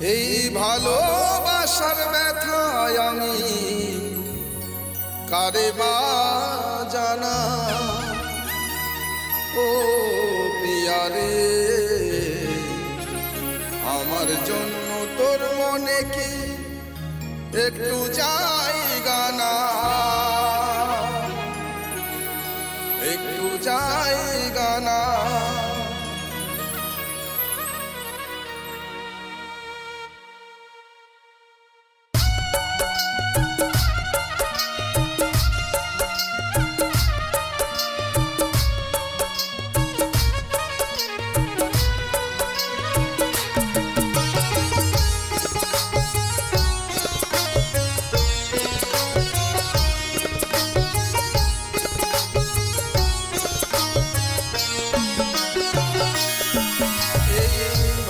এই ভালোবাসার ব্যথায় আমি কারে বা জানা? ও পিয়ারে, আমার জন্য তোর মনে কি একটু জায়গা না? একটু জায়গা না।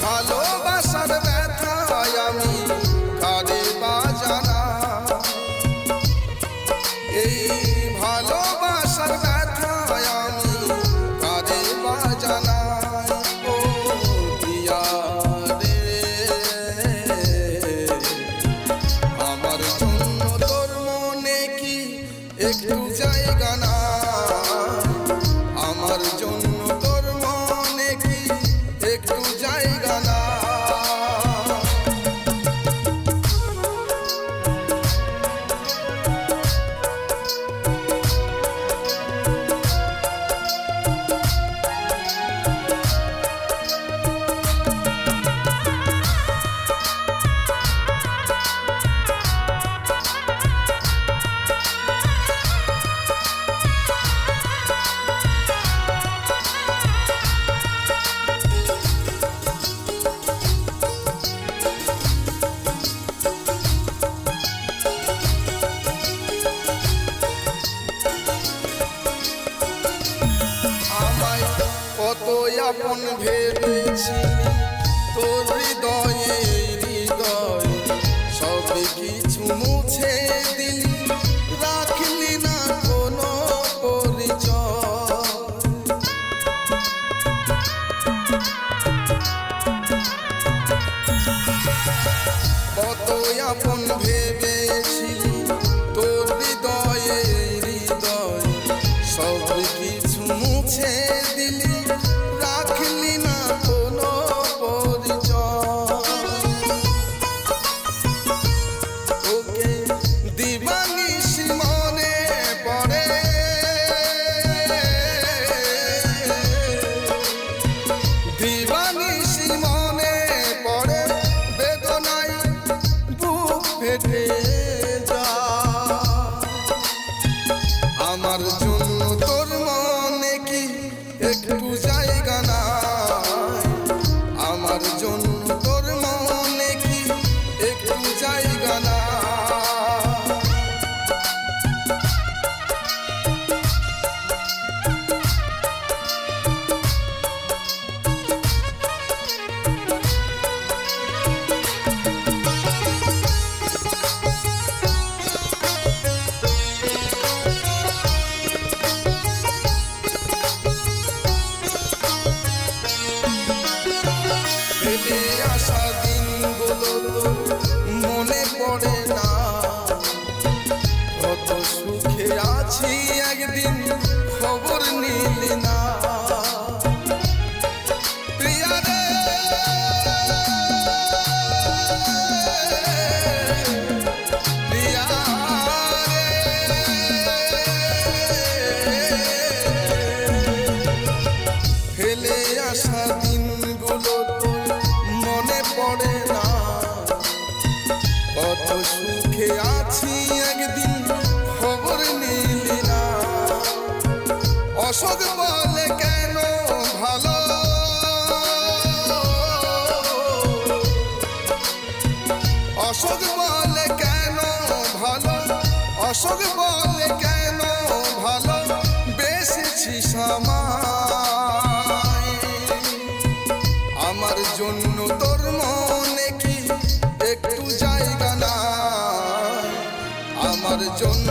ভালোবাসার ব্যথায় আমি একটু আপন ভেবেছি। তোর হৃদয়ে জন্য সুখে আছি একদিন খবর নিলি না। ফেলে আসা দিনগুলো মনে পড়ে না কত সুখে অশোক বলে কেন ভালো? অশোক বলে কেন ভালো অশোক বলে কেন ভালো বেশি সময় আমার জন্য তোর মনে কি একটু জায়গা না আমার জন্য